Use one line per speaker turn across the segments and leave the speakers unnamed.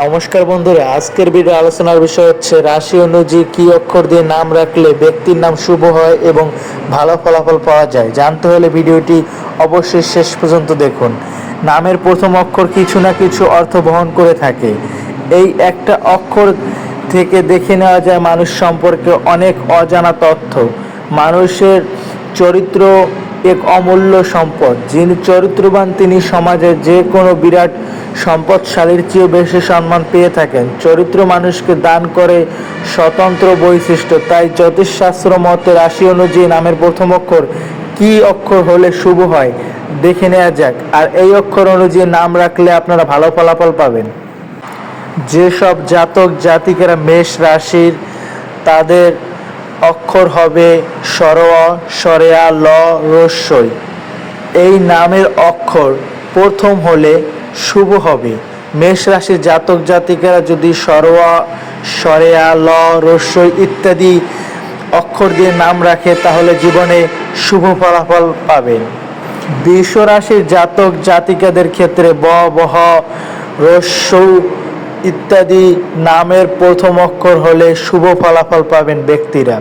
নমস্কার বন্ধুরা, আজকের ভিডিও আলোচনার বিষয় হচ্ছে রাশি অনুযায়ী কি অক্ষর দিয়ে নাম রাখলে ব্যক্তির নাম শুভ হয় এবং ভালো ফলাফল পাওয়া যায়? জানতে হলে ভিডিওটি অবশ্যই শেষ পর্যন্ত দেখুন। নামের প্রথম অক্ষর কিছু না কিছু অর্থ বহন করে থাকে। এই একটা অক্ষর থেকে দেখে নেওয়া যায় মানুষ সম্পর্কে অনেক অজানা তথ্য। মানুষের চরিত্র এক অমূল্য সম্পদ, যিনি চরিত্রবান, তিনি সমাজে যে কোনো বিরাট সম্পদশালীর চেয়েও বেশি সম্মান পেয়ে থাকেন। চরিত্র মানুষকে দান করে স্বতন্ত্র বৈশিষ্ট্য। তাই জ্যোতিষশাস্ত্র মতে রাশি অনুযায়ী নামের প্রথম অক্ষর কি অক্ষর হলে শুভ হয়, দেখে নেওয়া যাক। আর এই অক্ষর অনুযায়ী নাম রাখলে আপনারা ভালো ফলাফল পাবেন। যেসব জাতক জাতিকেরা মেষ রাশির, তাদের অক্ষর হবে সরোয়া, সরেয়া, ল, রস্যই। এই নামের অক্ষর প্রথম হলে শুভ হবে। মেষ রাশির জাতক জাতিকেরা যদি সরোয়া, সরেয়া, ল, রস্যই ইত্যাদি অক্ষর দিয়ে নাম রাখে, তাহলে জীবনে শুভ ফলাফল পাবেন। বৃষ রাশির জাতক জাতিকাদের ক্ষেত্রে ব বহ রস্যৌ ইত্যাদি নামের প্রথম অক্ষর হলে শুভ ফলাফল পাবেন ব্যক্তিরা।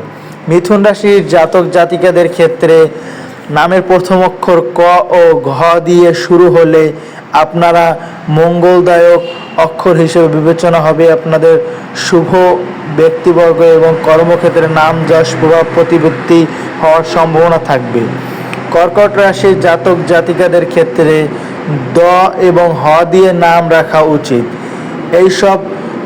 মিথুন রাশির জাতক জাতিকাদের ক্ষেত্রে নামের প্রথম অক্ষর ক ও ঘ দিয়ে শুরু হলে আপনারা মঙ্গলদায়ক অক্ষর হিসেবে বিবেচনা হবে আপনাদের শুভ ব্যক্তিবর্গ এবং কর্মক্ষেত্রে নাম, যশ, প্রভাব প্রতিপত্তি হওয়ার সম্ভাবনা থাকবে। কর্কট রাশির জাতক জাতিকাদের ক্ষেত্রে দ এবং হ দিয়ে নাম রাখা উচিত। এই সব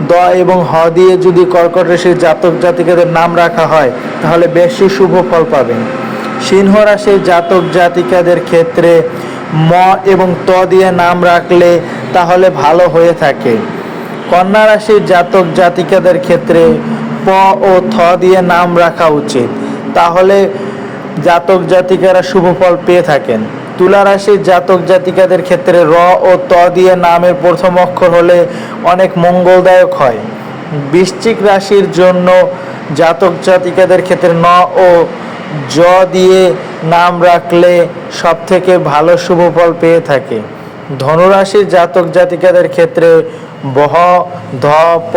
দ এবং হ দিয়ে যদি কর্কট রাশির জাতক জাতিকাদের নাম রাখা হয়, তাহলে বেশি শুভ ফল পাবেন। সিংহ রাশির জাতক জাতিকাদের ক্ষেত্রে ম এবং ত দিয়ে নাম রাখলে তাহলে ভালো হয়ে থাকে। কন্যা রাশির জাতক জাতিকাদের ক্ষেত্রে প ও থ দিয়ে নাম রাখা উচিত। তাহলে জাতক জাতিকারা শুভ ফল পেয়ে থাকেন। তুলা রাশির জাতক জাতিকাদের ক্ষেত্রে র ও ত দিয়ে নামের প্রথম অক্ষর হলে অনেক মঙ্গলদায়ক হয়। বৃশ্চিক রাশির জন্য জাতক জাতিকাদের ক্ষেত্রে ন ও জ দিয়ে নাম রাখলে সব থেকে ভালো শুভ ফল পেয়ে থাকে। ধনুরাশির জাতক জাতিকাদের ক্ষেত্রে বহ, ধ, প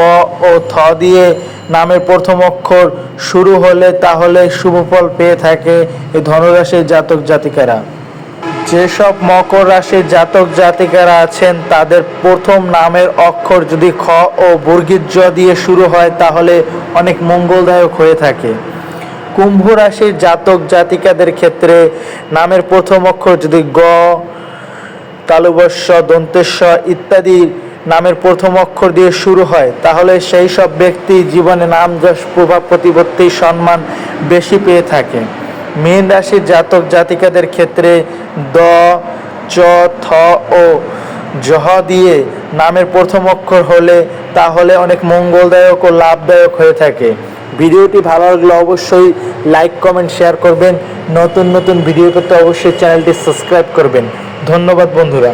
ও থ দিয়ে নামের প্রথম অক্ষর শুরু হলে তাহলে শুভ ফল পেয়ে থাকে এই ধনুরাশির জাতক জাতিকারা। যেসব মকর রাশির জাতক জাতিকারা আছেন, তাদের প্রথম নামের অক্ষর যদি খ ও বর্গীর জ দিয়ে শুরু হয়, তাহলে অনেক মঙ্গলদায়ক হয়ে থাকে। কুম্ভ রাশির জাতক জাতিকাদের ক্ষেত্রে নামের প্রথম অক্ষর যদি গ তালুবস্য দন্তেস্ব ইত্যাদি নামের প্রথম অক্ষর দিয়ে শুরু হয়, তাহলে সেই সব ব্যক্তি জীবনে নাম যশ, প্রভাব, প্রতিপত্তি, সম্মান বেশি পেয়ে থাকে। মীন রাশির জাতক জাতিকাদের ক্ষেত্রে দ, চ, থ ও জহ দিয়ে নামের প্রথম অক্ষর হলে তাহলে অনেক মঙ্গলদায়ক ও লাভদায়ক হয়ে থাকে। ভিডিওটি ভালো লাগলে অবশ্যই লাইক, কমেন্ট, শেয়ার করবেন। নতুন নতুন ভিডিও করতে অবশ্যই চ্যানেলটি সাবস্ক্রাইব করবেন। ধন্যবাদ বন্ধুরা।